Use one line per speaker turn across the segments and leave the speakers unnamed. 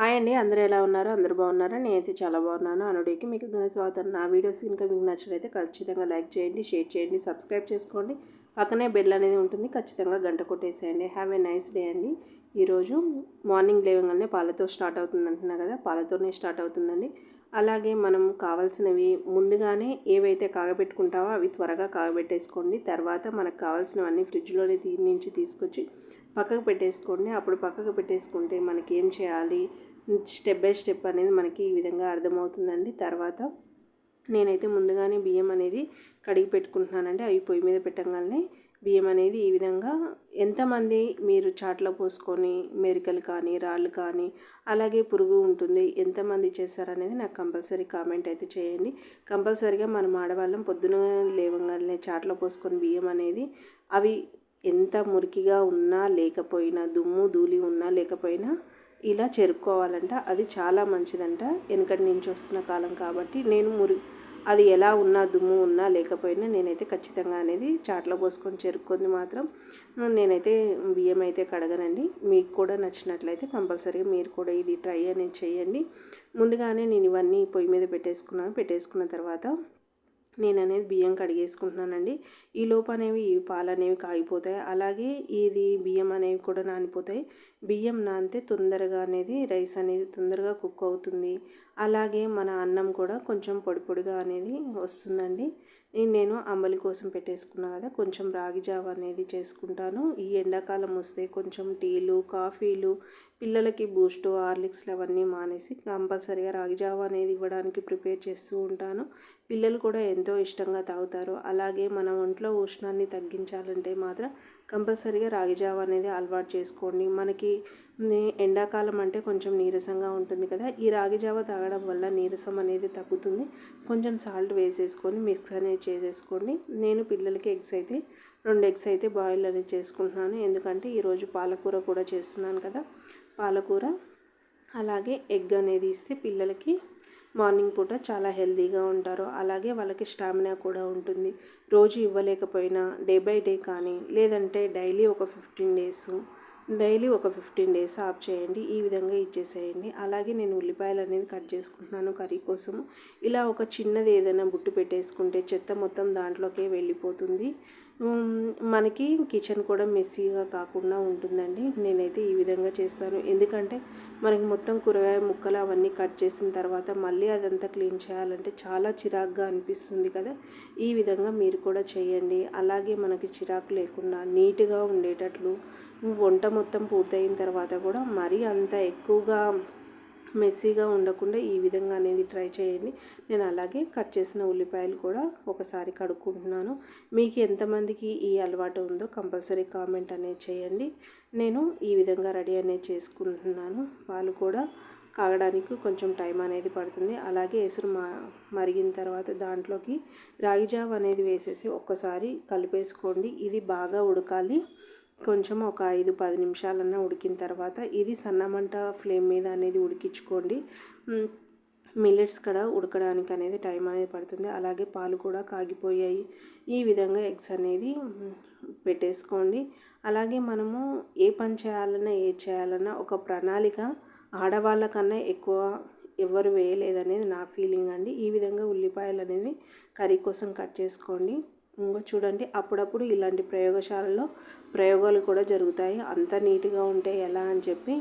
Hi అండి. అందరూ ఎలా ఉన్నారు? అందరూ బాగున్నారా? నేనైతే చాలా బాగున్నాను. అనుడికి మీకు స్వాగతం. నా వీడియోస్ ఇంకా మీకు నచ్చినైతే ఖచ్చితంగా లైక్ చేయండి షేర్ చేయండి సబ్స్క్రైబ్ చేసుకోండి. పక్కనే బెల్ అనేది ఉంటుంది. ఖచ్చితంగా గంట కొట్టేసేయండి. హ్యావ్ ఏ నైస్ డే అండి. ఈరోజు మార్నింగ్ లేవగానే పాలతో స్టార్ట్ అవుతుంది అంటున్నా కదా పాలతోనే స్టార్ట్ అవుతుందండి. అలాగే మనం కావాల్సినవి ముందుగానే ఏవైతే కాగబెట్టుకుంటావో అవి త్వరగా కాగబెట్టేసుకోండి. తర్వాత మనకు కావాల్సినవన్నీ ఫ్రిడ్జ్లోనే తీ నుంచి తీసుకొచ్చి పక్కకు పెట్టేసుకోండి. అప్పుడు పక్కకు పెట్టేసుకుంటే మనకి ఏం చేయాలి? స్టెప్ బై స్టెప్ అనేది మనకి ఈ విధంగా అర్థమవుతుందండి. తర్వాత నేనైతే ముందుగానే బియ్యం అనేది కడిగి పెట్టుకుంటున్నానండి. అవి పొయ్యి మీద పెట్టగానే బియ్యం అనేది ఈ విధంగా ఎంతమంది మీరు చాట్లో పోసుకొని మెరికలు కానీ రాళ్ళు కానీ అలాగే పురుగు ఉంటుంది ఎంతమంది చేస్తారనేది నాకు కంపల్సరీ కామెంట్ అయితే చేయండి. కంపల్సరీగా మనం ఆడవాళ్ళం పొద్దున లేవగానే చాట్లో పోసుకొని బియ్యం అనేది అవి ఎంత మురికిగా ఉన్నా లేకపోయినా దుమ్ము ధూళి ఉన్నా లేకపోయినా ఇలా చెరుక్కోవాలంట అది చాలా మంచిదంట. వెనకటి నుంచి వస్తున్న కాలం కాబట్టి నేను మురి అది ఎలా ఉన్నా దుమ్ము ఉన్నా లేకపోయినా నేనైతే ఖచ్చితంగా అనేది చాట్లో పోసుకొని చెరుక్కొని మాత్రం నేనైతే బియ్యం అయితే కడగనండి. మీకు కూడా నచ్చినట్లయితే కంపల్సరీగా మీరు కూడా ఇది ట్రై అనేది చేయండి. ముందుగానే నేను ఇవన్నీ పొయ్యి మీద పెట్టేసుకున్నాను. పెట్టేసుకున్న తర్వాత నేను అనేది బియ్యం కడిగేసుకుంటున్నానండి. ఈ లోపు అనేవి ఈ పాలు అనేవి కాగిపోతాయి. అలాగే ఇది బియ్యం అనేవి కూడా నానిపోతాయి. బియ్యం నానితే తొందరగా అనేది రైస్ అనేది తొందరగా కుక్ అవుతుంది. అలాగే మన అన్నం కూడా కొంచెం పొడి పొడిగా అనేది వస్తుందండి. నేను అమ్మలి కోసం పెట్టేసుకున్నా కదా కొంచెం రాగి జావ అనేది చేసుకుంటాను. ఈ ఎండాకాలం వస్తే కొంచెం టీలు కాఫీలు పిల్లలకి బూస్ట్ హార్లిక్స్లు అవన్నీ మానేసి కంపల్సరీగా రాగి జావ అనేది ఇవ్వడానికి ప్రిపేర్ చేస్తూ ఉంటాను. పిల్లలు కూడా ఎంతో ఇష్టంగా తాగుతారు. అలాగే మన ఒంట్లో ఉష్ణాన్ని తగ్గించాలంటే మాత్రం కంపల్సరీగా రాగి జావ అనేది అలవాటు చేసుకోండి. మనకి ఎండాకాలం అంటే కొంచెం నీరసంగా ఉంటుంది కదా ఈ రాగి జావ తాగడం వల్ల నీరసం అనేది తగ్గుతుంది. కొంచెం సాల్ట్ వేసేసుకొని మిక్స్ అనేది చేసేసుకోండి. నేను పిల్లలకి ఎగ్స్ అయితే రెండు ఎగ్స్ అయితే బాయిల్ అనేది చేసుకుంటున్నాను. ఎందుకంటే ఈరోజు పాలకూర కూడా చేస్తున్నాను కదా. పాలకూర అలాగే ఎగ్ అనేది ఇస్తే పిల్లలకి మార్నింగ్ పూట చాలా హెల్తీగా ఉంటారు. అలాగే వాళ్ళకి స్టామినా కూడా ఉంటుంది. రోజు ఇవ్వలేకపోయినా డే బై డే కానీ లేదంటే డైలీ ఒక ఫిఫ్టీన్ డేస్ డైలీ ఒక ఫిఫ్టీన్ డేస్ ఆఫ్ చేయండి. ఈ విధంగా ఇచ్చేసేయండి. అలాగే నేను ఉల్లిపాయలు అనేది కట్ చేసుకుంటున్నాను కర్రీ కోసం. ఇలా ఒక చిన్నది ఏదైనా బుట్టు పెట్టేసుకుంటే చెత్త మొత్తం దాంట్లోకే వెళ్ళిపోతుంది. మనకి కిచెన్ కూడా మెస్సీగా కాకుండా ఉంటుందండి. నేనైతే ఈ విధంగా చేస్తాను. ఎందుకంటే మనకి మొత్తం కూరగాయ ముక్కలు అవన్నీ కట్ చేసిన తర్వాత మళ్ళీ అదంతా క్లీన్ చేయాలంటే చాలా చిరాగ్గా అనిపిస్తుంది కదా. ఈ విధంగా మీరు కూడా చేయండి. అలాగే మనకి చిరాకు లేకుండా నీట్గా ఉండేటట్లు వంట మొత్తం పూర్తయిన తర్వాత కూడా మరీ అంత ఎక్కువగా మెస్సీగా ఉండకుండా ఈ విధంగా అనేది ట్రై చేయండి. నేను అలాగే కట్ చేసిన ఉల్లిపాయలు కూడా ఒకసారి కడుక్కుంటున్నాను. మీకు ఎంతమందికి ఈ అలవాటు ఉందో కంపల్సరీ కామెంట్ అనేది చేయండి. నేను ఈ విధంగా రెడీ అనేది చేసుకుంటున్నాను. వాళ్ళు కూడా కాగడానికి కొంచెం టైం అనేది పడుతుంది. అలాగే ఎసురు మరిగిన తర్వాత దాంట్లోకి రాగి జావ అనేది వేసేసి ఒక్కసారి కలిపేసుకోండి. ఇది బాగా ఉడకాలి. కొంచెం ఒక ఐదు పది నిమిషాలన్నా ఉడికిన తర్వాత ఇది సన్నమంట ఫ్లేమ్ మీద అనేది ఉడికించుకోండి. మిల్లెట్స్ కూడా ఉడకడానికి అనేది టైం అనేది పడుతుంది. అలాగే పాలు కూడా కాగిపోయాయి. ఈ విధంగా ఎగ్స్ అనేది పెట్టేసుకోండి. అలాగే మనము ఏ పని చేయాలన్నా ఏ చేయాలన్నా ఒక ప్రణాళిక ఆడవాళ్ళకన్నా ఎక్కువ ఎవరు వేయలేదనేది నా ఫీలింగ్ అండి. ఈ విధంగా ఉల్లిపాయలు అనేవి కర్రీ కోసం కట్ చేసుకోండి. ఇంకో చూడండి. అప్పుడప్పుడు ఇలాంటి ప్రయోగశాలలో ప్రయోగాలు కూడా జరుగుతాయి. అంత నీట్గా ఉంటే ఎలా అని చెప్పి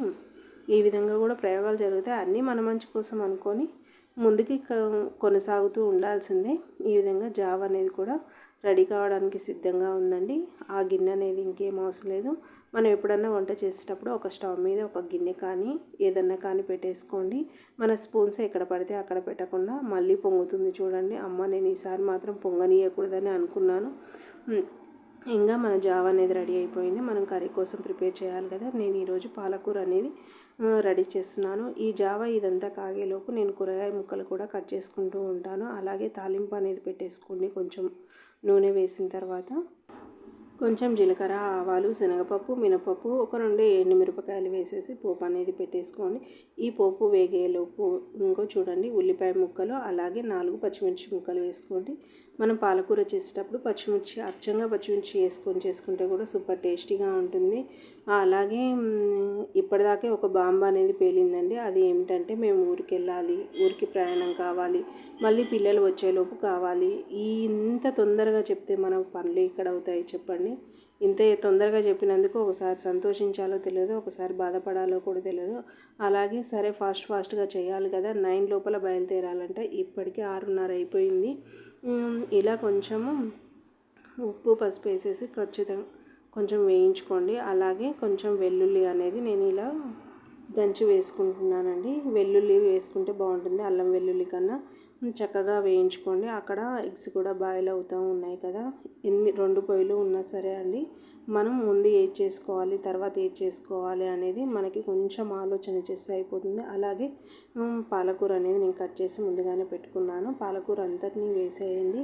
ఈ విధంగా కూడా ప్రయోగాలు జరుగుతాయి. అన్నీ మన మంచి కోసం అనుకొని ముందుకి కొనసాగుతూ ఉండాల్సిందే. ఈ విధంగా జావ అనేది కూడా రెడీ కావడానికి సిద్ధంగా ఉందండి. ఆ గిన్నె అనేది ఇంకేం అవసరం లేదు. మనం ఎప్పుడన్నా వంట చేసేటప్పుడు ఒక స్టవ్ మీద ఒక గిన్నె కానీ ఏదన్నా కానీ పెట్టేసుకోండి. మన స్పూన్స్ ఎక్కడ పడితే అక్కడ పెట్టకుండా మళ్ళీ పొంగుతుంది చూడండి. అమ్మ నేను ఈసారి మాత్రం పొంగనీయకూడదని అనుకున్నాను. ఇంకా మన జావ అనేది రెడీ అయిపోయింది. మనం కర్రీ కోసం ప్రిపేర్ చేయాలి కదా. నేను ఈరోజు పాలకూర అనేది రెడీ చేస్తున్నాను. ఈ జావ ఇదంతా కాగేలోపు నేను కూరగాయ ముక్కలు కూడా కట్ చేసుకుంటూ ఉంటాను. అలాగే తాలింపు అనేది పెట్టేసుకోండి కొంచెం నూనె వేసిన తర్వాత. కొంచెం జీలకర్ర ఆవాలు శనగపప్పు మినపప్పు ఒక రెండు ఎండుమిరపకాయలు వేసేసి పోపు అనేది పెట్టేసుకోండి. ఈ పోపు వేగేలోపు ఇంకో చూడండి ఉల్లిపాయ ముక్కలు అలాగే నాలుగు పచ్చిమిర్చి ముక్కలు వేసుకోండి. మనం పాలకూర చేసేటప్పుడు పచ్చిమిర్చి అచ్చంగా పచ్చిమిర్చి వేసుకొని చేసుకుంటే కూడా సూపర్ టేస్టీగా ఉంటుంది. అలాగే ఇప్పటిదాకే ఒక బాంబు అనేది పేలిందండి. అది ఏమిటంటే మేము ఊరికి వెళ్ళాలి ఊరికి ప్రయాణం కావాలి మళ్ళీ పిల్లలు వచ్చేలోపు కావాలి. ఈ ఇంత తొందరగా చెప్తే మన పనులు ఎక్కడ అవుతాయి చెప్పండి? ఇంత తొందరగా చెప్పినందుకు ఒకసారి సంతోషించాలో తెలియదు ఒకసారి బాధపడాలో కూడా తెలియదు. అలాగే సరే ఫాస్ట్ ఫాస్ట్గా చేయాలి కదా నైన్ లోపల బయలుదేరాలంటే ఇప్పటికే ఆరున్నర అయిపోయింది. ఇలా కొంచెము ఉప్పు పసుపు వేసేసి ఖచ్చితంగా కొంచెం వేయించుకోండి. అలాగే కొంచెం వెల్లుల్లి అనేది నేను ఇలా దంచి వేసుకుంటున్నానండి. వెల్లుల్లి వేసుకుంటే బాగుంటుంది. అల్లం వెల్లుల్లి కన్నా చక్కగా వేయించుకోండి. అక్కడ ఎగ్స్ కూడా బాయిల్ అవుతూ ఉన్నాయి కదా. ఎన్ని రెండు పొయ్యిలు ఉన్నా సరే అండి. మనం ముందు ఏది చేసుకోవాలి తర్వాత ఏది చేసుకోవాలి అనేది మనకి కొంచెం ఆలోచన చేస్తే అయిపోతుంది. అలాగే పాలకూర అనేది నేను కట్ చేసి ముందుగానే పెట్టుకున్నాను. పాలకూర అంతటినీ వేసేయండి.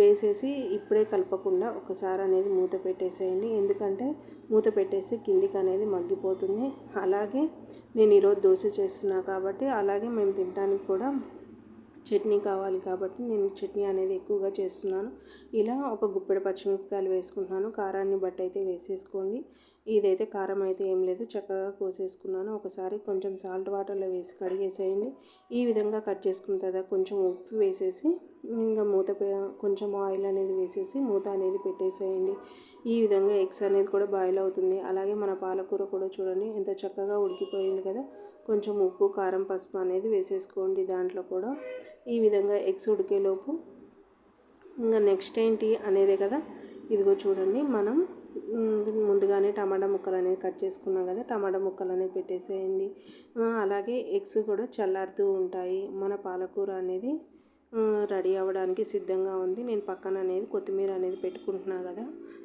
వేసేసి ఇప్పుడే కలపకుండా ఒకసారి అనేది మూత పెట్టేసేయండి. ఎందుకంటే మూత పెట్టేసి కిందికి అనేది మగ్గిపోతుంది. అలాగే నేను ఈరోజు దోశ చేస్తున్నా కాబట్టి అలాగే మేము తినడానికి కూడా చట్నీ కావాలి కాబట్టి నేను చట్నీ అనేది ఎక్కువగా చేస్తున్నాను. ఇలా ఒక గుప్పెడు పచ్చిమిరపకాయలు వేసుకుంటున్నాను. కారాన్ని బట్టి అయితే వేసేసుకోండి. ఇదైతే కారం అయితే ఏం లేదు. చక్కగా కోసేసుకున్నాను. ఒకసారి కొంచెం సాల్ట్ వాటర్లో వేసి కడిగేసేయండి. ఈ విధంగా కట్ చేసుకున్న తర్వాత కొంచెం ఉప్పు వేసేసి ఇంకా మూత కొంచెం ఆయిల్ అనేది వేసేసి మూత అనేది పెట్టేసేయండి. ఈ విధంగా ఎగ్స్ అనేది కూడా బాయిల్ అవుతుంది. అలాగే మన పాలకూర కూడా చూడండి ఎంత చక్కగా ఉడికిపోయింది కదా. కొంచెం ఉప్పు కారం పసుపు అనేది వేసేసుకోండి దాంట్లో కూడా. ఈ విధంగా ఎగ్స్ ఉడికేలోపు ఇంకా నెక్స్ట్ ఏంటి అనేదే కదా. ఇదిగో చూడండి మనం ముందుగానే టమాటా ముక్కలు అనేది కట్ చేసుకున్నాం కదా. టమాటా ముక్కలు అనేది పెట్టేసేయండి. అలాగే ఎగ్స్ కూడా చల్లారుతూ ఉంటాయి. మన పాలకూర అనేది రెడీ అవ్వడానికి సిద్ధంగా ఉంది. నేను పక్కన అనేది కొత్తిమీర అనేది పెట్టుకుంటున్నాను కదా.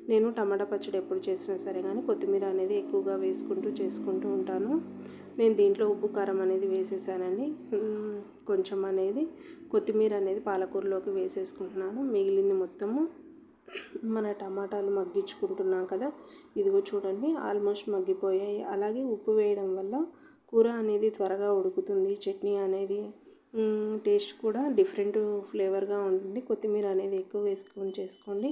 నేను టమాటా పచ్చడి ఎప్పుడు చేసినా సరే కానీ కొత్తిమీర అనేది ఎక్కువగా వేసుకుంటూ చేసుకుంటూ ఉంటాను. నేను దీంట్లో ఉప్పు కారం అనేది వేసేసానండి. కొంచెం అనేది కొత్తిమీర అనేది పాలకూరలోకి వేసేసుకుంటున్నాను. మిగిలింది మొత్తము మన టమాటాలు మగ్గించుకుంటున్నాం కదా. ఇదిగో చూడండి ఆల్మోస్ట్ మగ్గిపోయాయి. అలాగే ఉప్పు వేయడం వల్ల కూర అనేది త్వరగా ఉడుకుతుంది. చట్నీ అనేది టేస్ట్ కూడా డిఫరెంట్ ఫ్లేవర్గా ఉంటుంది. కొత్తిమీర అనేది ఎక్కువ వేసుకొని చేసుకోండి.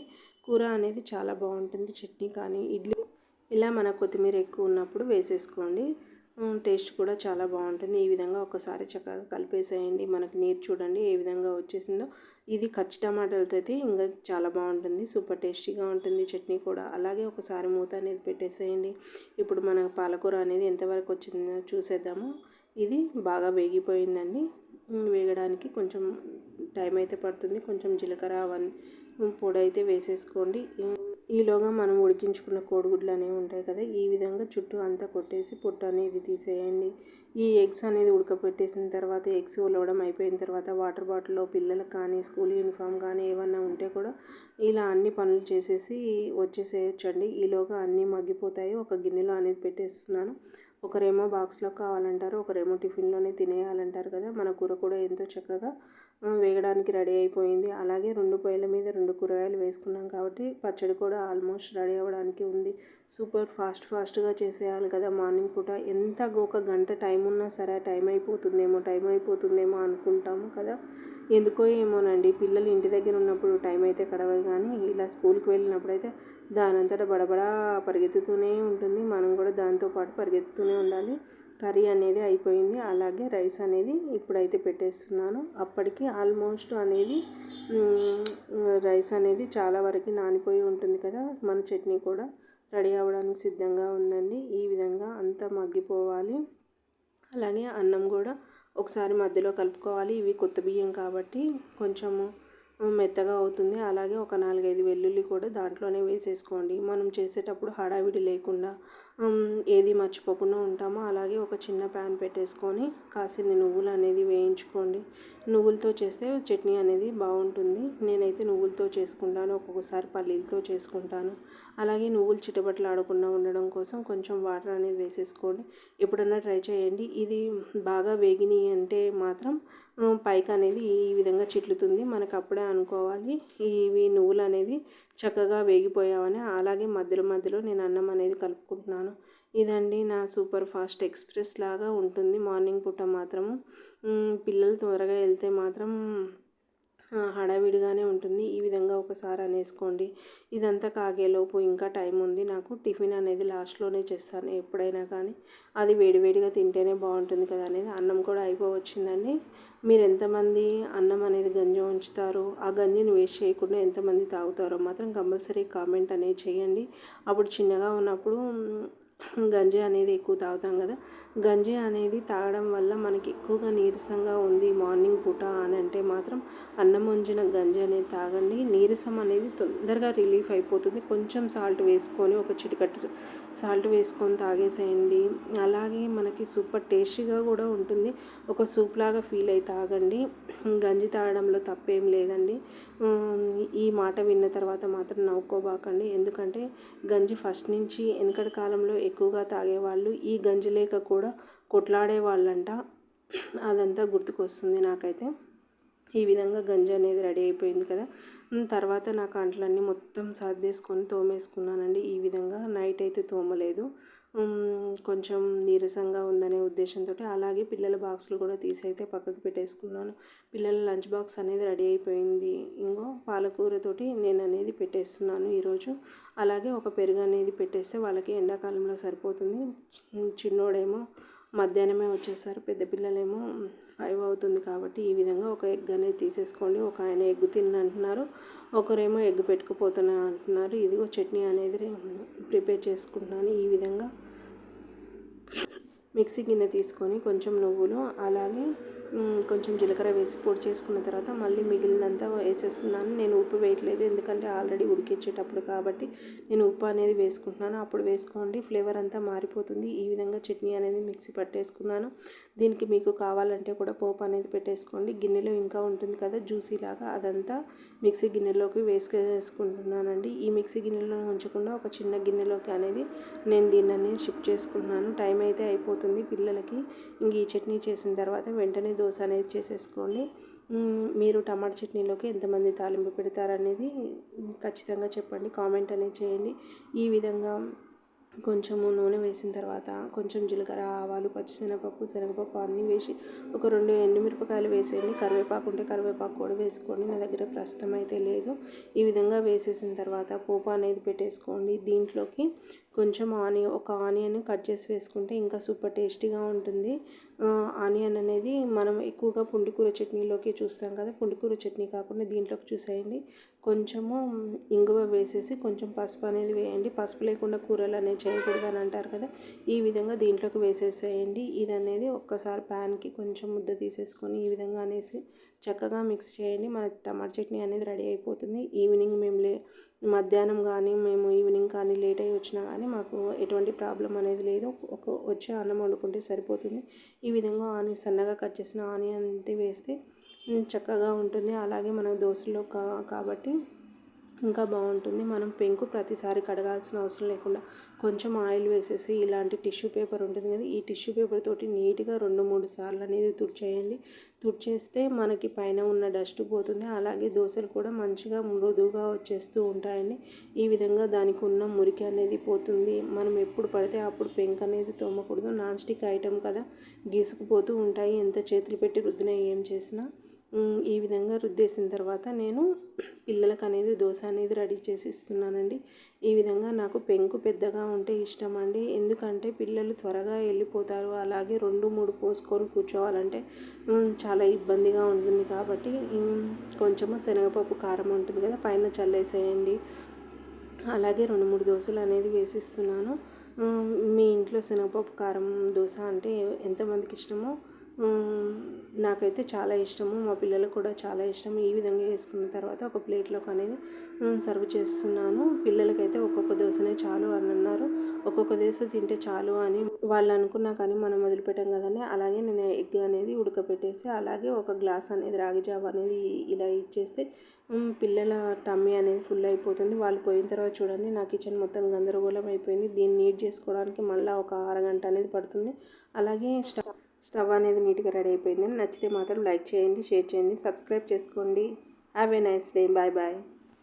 కూర అనేది చాలా బాగుంటుంది. చట్నీ కానీ ఇడ్లీ ఇలా మన కొత్తిమీర ఎక్కువ ఉన్నప్పుడు వేసేసుకోండి. టేస్ట్ కూడా చాలా బాగుంటుంది. ఈ విధంగా ఒకసారి చక్కగా కలిపేసేయండి. మనకు నీరు చూడండి ఏ విధంగా వచ్చేసిందో. ఇది కచ్చి టమాటాలతో అయితే ఇంకా చాలా బాగుంటుంది. సూపర్ టేస్టీగా ఉంటుంది చట్నీ కూడా. అలాగే ఒకసారి మూత అనేది పెట్టేసేయండి. ఇప్పుడు మన పాలకూర అనేది ఎంతవరకు వచ్చిందో చూసేద్దాము. ఇది బాగా వేగిపోయిందండి. వేగడానికి కొంచెం టైం అయితే పడుతుంది. కొంచెం జీలకర్ర అవన్నీ పొడి అయితే వేసేసుకోండి. ఈలోగా మనం ఉడికించుకున్న కోడిగుడ్లు అనేవి ఉంటాయి కదా ఈ విధంగా చుట్టూ అంతా కొట్టేసి పొట్టు అనేది తీసేయండి. ఈ ఎగ్స్ అనేది ఉడకపెట్టేసిన తర్వాత ఎగ్స్ ఉలవడం అయిపోయిన తర్వాత వాటర్ బాటిల్లో పిల్లలకు కానీ స్కూల్ యూనిఫామ్ కానీ ఏమన్నా ఉంటే కూడా ఇలా అన్ని పనులు చేసేసి వచ్చేసేయచ్చండి. ఈలోగా అన్నీ మగ్గిపోతాయి. ఒక గిన్నెలో అనేది పెట్టేస్తున్నాను. ఒకరేమో బాక్స్లో కావాలంటారు ఒకరేమో టిఫిన్లోనే తినేయాలంటారు కదా. మన కూర కూడా ఎంతో చక్కగా వేగడానికి రెడీ అయిపోయింది. అలాగే రెండు పొయ్యిల మీద రెండు కూరగాయలు వేసుకున్నాం కాబట్టి పచ్చడి కూడా ఆల్మోస్ట్ రెడీ అవ్వడానికి ఉంది. సూపర్ ఫాస్ట్ ఫాస్ట్గా చేసేయాలి కదా మార్నింగ్ పూట. ఎంత ఒక గంట టైం ఉన్నా సరే టైం అయిపోతుందేమో టైం అయిపోతుందేమో అనుకుంటాము కదా. ఎందుకో ఏమోనండి పిల్లలు ఇంటి దగ్గర ఉన్నప్పుడు టైం అయితే కడవదు కానీ ఇలా స్కూల్కి వెళ్ళినప్పుడు అయితే దానంతట బడబడా పరిగెత్తుతూనే ఉంటుంది. మనం కూడా దాంతోపాటు పరిగెత్తుతూనే ఉండాలి. కర్రీ అనేది అయిపోయింది. అలాగే రైస్ అనేది ఇప్పుడైతే పెట్టేస్తున్నాను. అప్పటికి ఆల్మోస్ట్ అనేది రైస్ అనేది చాలా వరకు నానిపోయి ఉంటుంది కదా. మన చట్నీ కూడా రెడీ అవ్వడానికి సిద్ధంగా ఉందండి. ఈ విధంగా అంతా మగ్గిపోవాలి. అలాగే అన్నం కూడా ఒకసారి మధ్యలో కలుపుకోవాలి. ఇవి కొత్త బియ్యం కాబట్టి కొంచెము మెత్తగా అవుతుంది. అలాగే ఒక నాలుగైదు వెల్లుల్లి కూడా దాంట్లోనే వేసేసుకోండి. మనం చేసేటప్పుడు హడావిడి లేకుండా ఏది మర్చిపోకుండా ఉంటామో. అలాగే ఒక చిన్న ప్యాన్ పెట్టేసుకొని కాసిన నువ్వులు అనేది వేయించుకోండి. నువ్వులతో చేస్తే చట్నీ అనేది బాగుంటుంది. నేనైతే నువ్వులతో చేసుకుంటాను. ఒక్కొక్కసారి పల్లీలతో చేసుకుంటాను. అలాగే నువ్వులు చిటబట్లు ఆడకుండా ఉండడం కోసం కొంచెం వాటర్ అనేది వేసేసుకోండి. ఎప్పుడన్నా ట్రై చేయండి. ఇది బాగా వేగినాయి అంటే మాత్రం పైకి అనేది ఈ విధంగా చిట్లుతుంది. మనకు అప్పుడే అనుకోవాలి. ఇవి నువ్వులు అనేది చక్కగా వేగిపోయావని అలాగే మధ్యలో మధ్యలో నేను అన్నం అనేది కలుపుకుంటున్నాను. ఇదండి నా సూపర్ ఫాస్ట్ ఎక్స్ప్రెస్ లాగా ఉంటుంది. మార్నింగ్ పూట మాత్రము. పిల్లలు త్వరగా వెళ్తే మాత్రం హడావిడిగానే ఉంటుంది. ఈ విధంగా ఒకసారి అనేసుకోండి. ఇదంతా కాగేలోపు ఇంకా టైం ఉంది. నాకు టిఫిన్ అనేది లాస్ట్లోనే చేస్తాను ఎప్పుడైనా కానీ. అది వేడివేడిగా తింటేనే బాగుంటుంది కదా అనేది అన్నం కూడా అయిపోవచ్చిందండి. మీరు ఎంతమంది అన్నం అనేది గంజి ఉంచుతారో ఆ గంజిని వేస్ట్ చేయకుండా ఎంతమంది తాగుతారో మాత్రం కంపల్సరీ కామెంట్ అనేది చేయండి. అప్పుడు చిన్నగా ఉన్నప్పుడు గంజి అనేది ఎక్కువ తాగుతాం కదా. గంజి అనేది తాగడం వల్ల మనకి ఎక్కువగా నీరసంగా ఉంది మార్నింగ్ పూట అని అంటే మాత్రం అన్నం వంచిన గంజి అనేది తాగండి. నీరసం అనేది తొందరగా రిలీఫ్ అయిపోతుంది. కొంచెం సాల్ట్ వేసుకొని ఒక చిటికట్టు సాల్ట్ వేసుకొని తాగేసేయండి. అలాగే మనకి సూపర్ టేస్టీగా కూడా ఉంటుంది. ఒక సూప్ లాగా ఫీల్ అయి తాగండి. గంజి తాగడంలో తప్పేం లేదండి. ఈ మాట విన్న తర్వాత మాత్రం నవ్వుకోబాకండి. ఎందుకంటే గంజి ఫస్ట్ నుంచి వెనకటి కాలంలో ఎక్కువ ఎక్కువగా తాగేవాళ్ళు ఈ గంజి లేక కూడా కొట్లాడే వాళ్ళంట అదంతా గుర్తుకొస్తుంది నాకైతే. ఈ విధంగా గంజి అనేది రెడీ అయిపోయింది కదా. తర్వాత నా కంట్లన్నీ మొత్తం సర్దేసుకొని తోమేసుకున్నానండి. ఈ విధంగా నైట్ అయితే తోమలేదు. కొంచెం నీరసంగా ఉందనే ఉద్దేశంతో అలాగే పిల్లల బాక్సులు కూడా తీసి అయితే పక్కకు పెట్టేసుకున్నాను. పిల్లల లంచ్ బాక్స్ అనేది రెడీ అయిపోయింది. ఇంకో పాలకూరతోటి నేను అనేది పెట్టేస్తున్నాను ఈరోజు. అలాగే ఒక పెరుగు అనేది పెట్టేస్తే వాళ్ళకి ఎండాకాలంలో సరిపోతుంది. చిన్నోడేమో మధ్యాహ్నమే వచ్చేసారు పెద్ద పిల్లలేమో ఫైవ్ అవుతుంది కాబట్టి ఈ విధంగా ఒక ఎగ్ అనేది తీసేసుకోండి. ఒక ఆయన ఎగ్ తిన్నంటున్నారు ఒకరేమో ఎగ్ పెట్టుకుపోతున్నా అంటున్నారు. ఇదిగో చట్నీ అనేది ప్రిపేర్ చేసుకుంటున్నాను ఈ విధంగా. మిక్సీ గిన్నె తీసుకొని కొంచెం నువ్వులు అలాగే కొంచెం జీలకర్ర వేసి పొడి చేసుకున్న తర్వాత మళ్ళీ మిగిలినంతా వేసేస్తున్నాను. నేను ఉప్పు వేయట్లేదు ఎందుకంటే ఆల్రెడీ ఉడికించేటప్పుడు కాబట్టి నేను ఉప్పు అనేది వేసుకుంటున్నాను. అప్పుడు వేసుకోండి ఫ్లేవర్ అంతా మారిపోతుంది. ఈ విధంగా చట్నీ అనేది మిక్సీ పట్టేసుకున్నాను. దీనికి మీకు కావాలంటే కూడా పోపు అనేది పెట్టేసుకోండి. గిన్నెలో ఇంకా ఉంటుంది కదా జ్యూసీ లాగా అదంతా మిక్సీ గిన్నెలోకి వేసుకేసుకుంటున్నానండి. ఈ మిక్సీ గిన్నెలో ఉంచకుండా ఒక చిన్న గిన్నెలోకి అనేది నేను దీన్ని అనేది షిఫ్ట్ చేసుకుంటున్నాను టైం అయితే అయిపోతుంది పిల్లలకి. ఇంక ఈ చట్నీ చేసిన తర్వాత వెంటనే దోశ అనేది చేసేసుకోండి. మీరు టమాటా చట్నీలోకి ఎంతమంది తాలింపు పెడతారనేది ఖచ్చితంగా చెప్పండి. కామెంట్ అనేది చేయండి. ఈ విధంగా కొంచెము నూనె వేసిన తర్వాత కొంచెం జీలకర్ర ఆవాలు పచ్చిశనగపప్పు శనగపప్పు అన్నీ వేసి ఒక రెండు ఎండుమిరపకాయలు వేసేయండి. కరివేపాకు ఉంటే కరివేపాకు కూడా వేసుకోండి. నా దగ్గర ప్రస్తుతం అయితే లేదు. ఈ విధంగా వేసేసిన తర్వాత పోపు అనేది పెట్టేసుకోండి. దీంట్లోకి కొంచెం ఆనియన్ ఒక ఆనియన్ కట్ చేసి వేసుకుంటే ఇంకా సూపర్ టేస్టీగా ఉంటుంది. ఆనియన్ అనేది మనం ఎక్కువగా పుండికూర చట్నీలోకి చూస్తాం కదా పుండికూర చట్నీ కాకుండా దీంట్లోకి చూసేయండి. కొంచెము ఇంగువ వేసేసి కొంచెం పసుపు అనేది వేయండి. పసుపు లేకుండా కూరలు అనేవి చేయకూడదు అని అంటారు కదా. ఈ విధంగా దీంట్లోకి వేసేసేయండి. ఇది అనేది ఒక్కసారి ప్యాన్కి కొంచెం ముద్ద తీసేసుకొని ఈ విధంగా అనేసి చక్కగా మిక్స్ చేయండి. మన టమాటా చట్నీ అనేది రెడీ అయిపోతుంది. ఈవినింగ్ మేము లే మధ్యాహ్నం కానీ మేము ఈవినింగ్ కానీ లేట్ అయ్యి వచ్చినా కానీ మాకు ఎటువంటి ప్రాబ్లం అనేది లేదు. ఒక వచ్చే అన్నం వండుకుంటే సరిపోతుంది. ఈ విధంగా ఆనియన్ సన్నగా కట్ చేసిన ఆనియన్ వేస్తే చక్కగా ఉంటుంది. అలాగే మనం దోశలో కా కాబట్టి ఇంకా బాగుంటుంది. మనం పెంకు ప్రతిసారి కడగాల్సిన అవసరం లేకుండా కొంచెం ఆయిల్ వేసేసి ఇలాంటి టిష్యూ పేపర్ ఉంటుంది కదా ఈ టిష్యూ పేపర్ తోటి నీట్గా రెండు మూడు సార్లు అనేది తుడిచేయండి. తుడిచేస్తే మనకి పైన ఉన్న డస్ట్ పోతుంది. అలాగే దోశలు కూడా మంచిగా మృదువుగా వచ్చేస్తూ ఉంటాయండి. ఈ విధంగా దానికి ఉన్న మురికి అనేది పోతుంది. మనం ఎప్పుడు పడితే అప్పుడు పెంక్ అనేది తోమకూడదు. నాన్ స్టిక్ ఐటెం కదా గీసుకుపోతూ ఉంటాయి. ఎంత చేతులు పెట్టి రుద్దినా ఏం చేసినా ఈ విధంగా రుద్దేసిన తర్వాత నేను పిల్లలకు అనేది దోశ అనేది రెడీ చేసి ఇస్తున్నానండి ఈ విధంగా నాకు పెంకు పెద్దగా ఉంటే ఇష్టం అండి ఎందుకంటే పిల్లలు త్వరగా వెళ్ళిపోతారు. అలాగే రెండు మూడు పోసుకొని కూర్చోవాలంటే చాలా ఇబ్బందిగా ఉంటుంది కాబట్టి కొంచెము శనగపప్పు కారం ఉంటుంది కదా పైన చల్లేసేయండి. అలాగే రెండు మూడు దోశలు అనేది వేసిస్తున్నాను. మీ ఇంట్లో శనగపప్పు కారం దోశ అంటే ఎంతమందికి ఇష్టమో నాకైతే చాలా ఇష్టము. మా పిల్లలకు కూడా చాలా ఇష్టం ఈ విధంగా వేసుకున్న తర్వాత ఒక ప్లేట్లోకి అనేది సర్వ్ చేస్తున్నాను. పిల్లలకైతే ఒక్కొక్క దోశనే చాలు అని అన్నారు. ఒక్కొక్క దోశ తింటే చాలు అని వాళ్ళు అనుకున్నా కానీ మనం వదిలిపెట్టాం కదండి. అలాగే నేను ఎగ్ అనేది ఉడకపెట్టేసి అలాగే ఒక గ్లాస్ అనేది రాగి జావ అనేది ఇలా ఇచ్చేస్తే పిల్లల టమ్మీ అనేది ఫుల్ అయిపోతుంది. వాళ్ళు పోయిన తర్వాత చూడండి నా కిచెన్ మొత్తం గందరగోళం అయిపోయింది. దీన్ని నీట్ చేసుకోవడానికి మళ్ళీ ఒక అరగంట అనేది పడుతుంది. అలాగే స్టవ్ స్టవ్ అనేది నీట్గా రెడీ అయిపోయింది నచ్చితే మాత్రం లైక్ చేయండి షేర్ చేయండి సబ్స్క్రైబ్ చేసుకోండి. Have a nice day. Bye bye.